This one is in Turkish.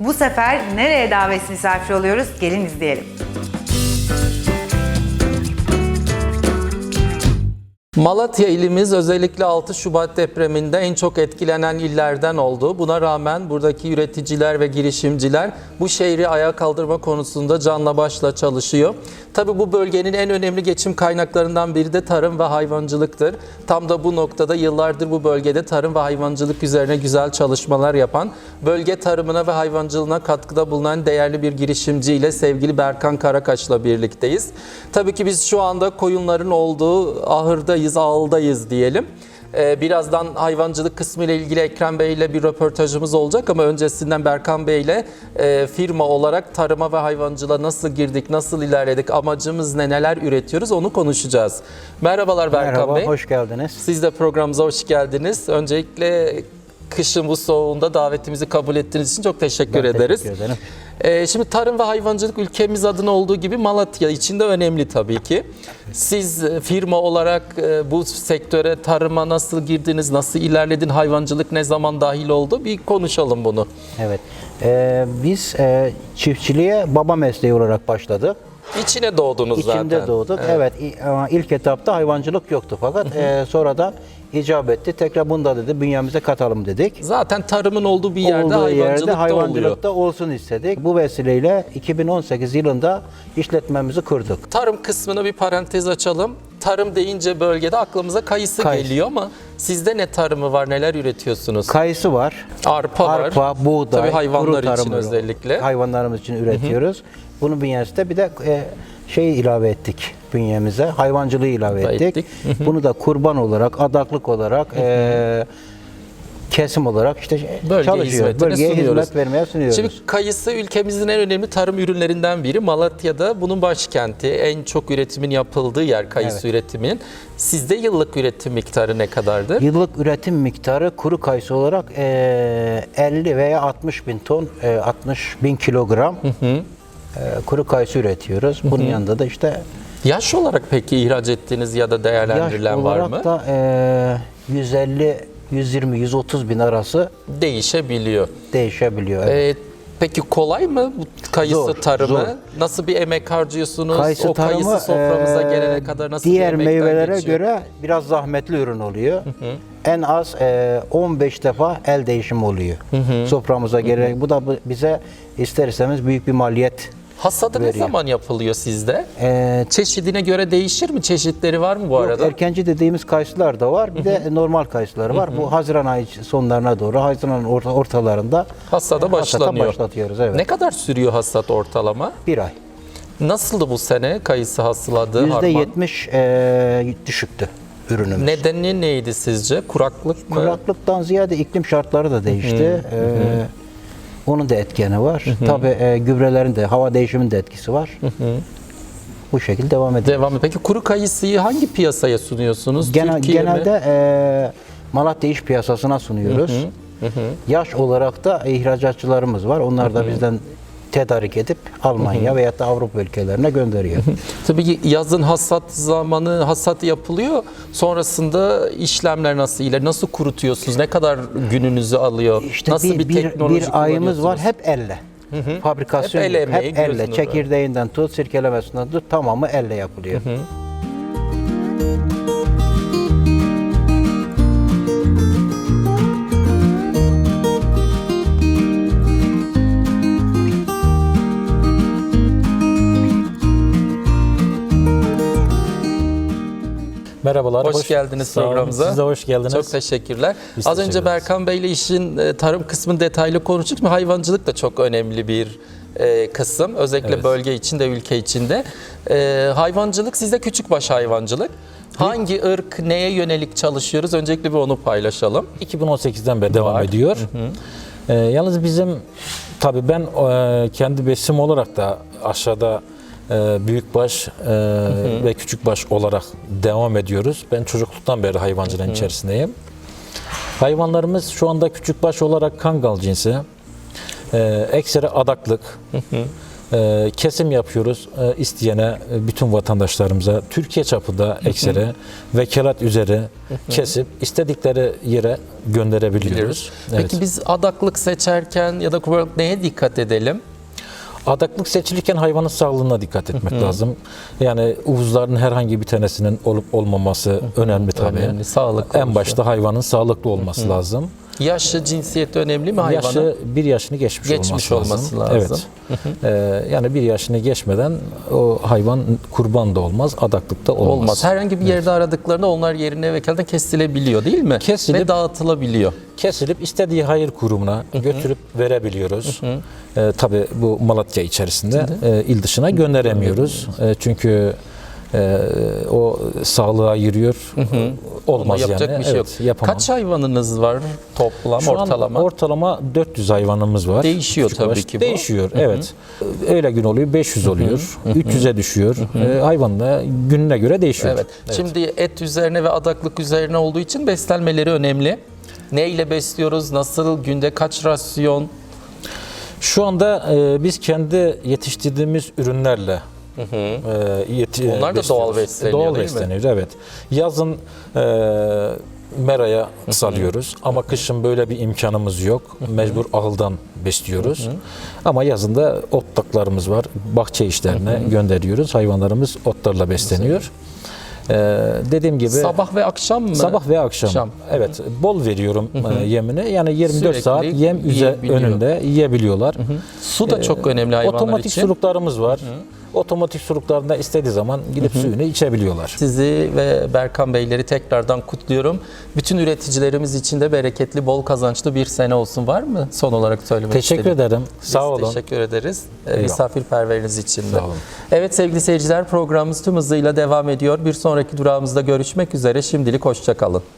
Bu sefer nereye davet misafir oluyoruz? Gelin izleyelim. Malatya ilimiz özellikle 6 Şubat depreminde en çok etkilenen illerden oldu. Buna rağmen buradaki üreticiler ve girişimciler bu şehri ayağa kaldırma konusunda canla başla çalışıyor. Tabi bu bölgenin en önemli geçim kaynaklarından biri de tarım ve hayvancılıktır. Tam da bu noktada yıllardır bu bölgede tarım ve hayvancılık üzerine güzel çalışmalar yapan, bölge tarımına ve hayvancılığına katkıda bulunan değerli bir girişimci ile sevgili Berkan Karakaş'la birlikteyiz. Tabii ki biz şu anda koyunların olduğu ahırdayız, ağıldayız diyelim. Ee, Birazdan hayvancılık kısmı ile ilgili Ekrem Bey ile bir röportajımız olacak ama öncesinden Berkan Bey ile e, firma olarak tarıma ve hayvancılığa nasıl girdik, nasıl ilerledik, amacımız ne, neler üretiyoruz onu konuşacağız. Merhabalar Berkan Merhaba, Bey. hoş geldiniz. Siz de programımıza hoş geldiniz. Öncelikle kışın bu soğuğunda davetimizi kabul ettiğiniz için çok teşekkür Ben ederiz. teşekkür ederim. Ee, şimdi tarım ve hayvancılık ülkemiz adına olduğu gibi Malatya için de önemli tabii ki. Siz e, firma olarak e, bu sektöre tarıma nasıl girdiniz, nasıl ilerledin, hayvancılık ne zaman dahil oldu bir konuşalım bunu. Evet. Ee, biz e, çiftçiliğe baba mesleği olarak başladık. İçine doğdunuz zaten. İçinde doğduk. Evet. ama ilk etapta hayvancılık yoktu fakat e, sonradan icap etti. Tekrar bunu da dedi bünyemize katalım dedik. Zaten tarımın olduğu bir yerde Olduğu hayvancılık yerde da oluyor. hayvancılıkta olsun istedik. Bu vesileyle 2018 yılında işletmemizi kurduk. Tarım kısmına bir parantez açalım. Tarım deyince bölgede aklımıza kayısı, Kayısı. geliyor ama sizde ne tarımı var, neler üretiyorsunuz? Kayısı var. Arpa var. Arpa, buğday, Tabii hayvanlar kuru için özellikle. Hayvanlarımız için üretiyoruz. Bunun bünyesinde bir de e, şey ilave ettik bünyemize. Hayvancılığı ilave ettik. ettik. Bunu da kurban olarak, adaklık olarak, e, kesim olarak işte Bölge çalışıyoruz. hizmetine Bölgeye sunuyoruz. hizmet vermeye sunuyoruz. Şimdi kayısı ülkemizin en önemli tarım ürünlerinden biri. Malatya'da bunun başkenti. En çok üretimin yapıldığı yer kayısı üretiminin. Sizde yıllık üretim miktarı ne kadardır? Yıllık üretim miktarı kuru kayısı olarak e, 50 veya 60 bin ton, e, 60 bin kilogram e, kuru kayısı üretiyoruz. Bunun yanında da işte Yaş olarak peki ihraç ettiğiniz ya da Yaş değerlendirilen var olarak mı? da e, 150, 120, 130 bin arası Değişebiliyor. değişebiliyor. Evet. Ee, peki kolay mı bu kayısı Zor, tarımı? zor. Nasıl bir emek harcıyorsunuz? Kayısı o tarımı kayısı soframıza e, gelene kadar nasıl diğer bir emekten meyvelere geçiyor? göre biraz zahmetli ürün oluyor. En az e, 15 defa el değişimi oluyor. Soframıza gelerek bu da bu- bize ister istemez büyük bir maliyet. Hasadı ne veriyor. zaman yapılıyor sizde? E, Çeşidine göre değişir mi? Çeşitleri var mı bu Yok, arada? erkenci dediğimiz kayısılar da var. Bir de normal kayısılar var. Bu Haziran ayı sonlarına doğru, Haziran orta, ortalarında Hasada başlanıyor. başlatıyoruz. Evet. Ne kadar sürüyor hasat ortalama? Bir ay. Nasıldı bu sene kayısı hasıladığı harman? %70 e, düşüktü ürünümüz. Nedeni neydi sizce? Kuraklık mı? Kuraklıktan ziyade iklim şartları da değişti. Ee, onun da etkeni var. Tabii e, gübrelerin de, hava değişiminin de etkisi var. Bu şekilde devam ediyor. Devam. Peki kuru kayısıyı hangi piyasaya sunuyorsunuz? Genel, Türkiye mi? genelde e, Malatya iş piyasasına sunuyoruz. Yaş olarak da ihracatçılarımız var. Onlar da bizden tedarik edip Almanya veya da Avrupa ülkelerine gönderiyor. Tabii ki yazın hasat zamanı hasat yapılıyor. Sonrasında işlemler nasıl iler? Nasıl kurutuyorsunuz? Ne kadar gününüzü alıyor? İşte nasıl bir, bir, teknoloji bir ayımız var hep elle. Fabrikasyon Hep el yok. emeği hep elle. Çekirdeğinden tut, sirkelemesinden tut tamamı elle yapılıyor. Merhabalar. Hoş geldiniz sağ olun. programımıza. Siz de hoş geldiniz. Çok teşekkürler. Biz Az teşekkür önce. Berkan Bey ile işin e, tarım kısmını detaylı konuştuk ama hayvancılık da çok önemli bir e, kısım. Özellikle Evet. bölge içinde, ülke içinde. E, hayvancılık sizde küçükbaş hayvancılık. Hangi ırk, neye yönelik çalışıyoruz? Öncelikle bir onu paylaşalım. 2018'den beri devam Var. ediyor. Ee, yalnız bizim tabii ben e, kendi besim olarak da aşağıda e, büyükbaş e, ve küçükbaş olarak devam ediyoruz. Ben çocukluktan beri hayvancılığın içerisindeyim. Hayvanlarımız şu anda küçükbaş olarak kangal cinsi. E, ekseri adaklık. E, kesim yapıyoruz. E, isteyene e, bütün vatandaşlarımıza Türkiye çapında eksere vekalet üzere kesip istedikleri yere gönderebiliyoruz. Biliyoruz. Evet. Peki biz adaklık seçerken ya da kurbanlık neye dikkat edelim? Adaklık seçilirken hayvanın sağlığına dikkat etmek lazım. Yani uvuzların herhangi bir tanesinin olup olmaması önemli tabii. Önemli, sağlıklı En başta hayvanın sağlıklı olması lazım. Yaşı, cinsiyeti önemli mi hayvanın? Yaşı bir yaşını geçmiş, Geçmiş olması, olması lazım. lazım. Evet. Ee, yani bir yaşını geçmeden o hayvan kurban da olmaz, adaklık da olmaz. Olmaz. Herhangi bir yerde aradıklarında onlar yerine vekaleten kesilebiliyor değil mi? Kesilip- Ve dağıtılabiliyor. Kesilip istediği hayır kurumuna götürüp verebiliyoruz. Ee, tabii bu Malatya içerisinde e, il dışına gönderemiyoruz. E, çünkü e, o sağlığa giriyor. Olmaz yapacak yani. bir şey Evet, yok. yapamam. Kaç hayvanınız var toplam Şu an ortalama? ortalama 400 hayvanımız var. Değişiyor Küçük tabii baş- ki bu. Değişiyor evet. Öyle gün oluyor 500 oluyor. 300'e düşüyor. Ee, hayvan da gününe göre değişiyor. Evet. Şimdi et üzerine ve adaklık üzerine olduğu için beslenmeleri önemli. Ne ile besliyoruz? Nasıl? Günde kaç rasyon? Şu anda e, biz kendi yetiştirdiğimiz ürünlerle e, yeti- Onlar da doğal besleniyor, Doğal değil mi? besleniyor evet. Yazın e, meraya salıyoruz ama kışın böyle bir imkanımız yok. Mecbur ahıldan besliyoruz. Ama yazında otlaklarımız var. Bahçe işlerine gönderiyoruz. Hayvanlarımız otlarla besleniyor. E, dediğim gibi Sabah ve akşam mı? Sabah ve akşam. Akşam. Evet, bol veriyorum e, yemini. Yani 24 Sürekli saat yem üze önünde yiyebiliyorlar. Su da çok önemli hayvanlar Otomatik için. suluklarımız var. Otomatik suluklarında istediği zaman gidip suyunu içebiliyorlar. Sizi ve Berkan Beyleri tekrardan kutluyorum. Bütün üreticilerimiz için de bereketli, bol kazançlı bir sene olsun. Var mı son olarak söylemek Teşekkür istediğin? ederim. Biz Sağ olun. Teşekkür ederiz. Ee, Misafirperveriniz için de. Sağ olun. Evet sevgili seyirciler programımız tüm hızıyla devam ediyor. Bir sonraki durağımızda görüşmek üzere. Şimdilik hoşça kalın.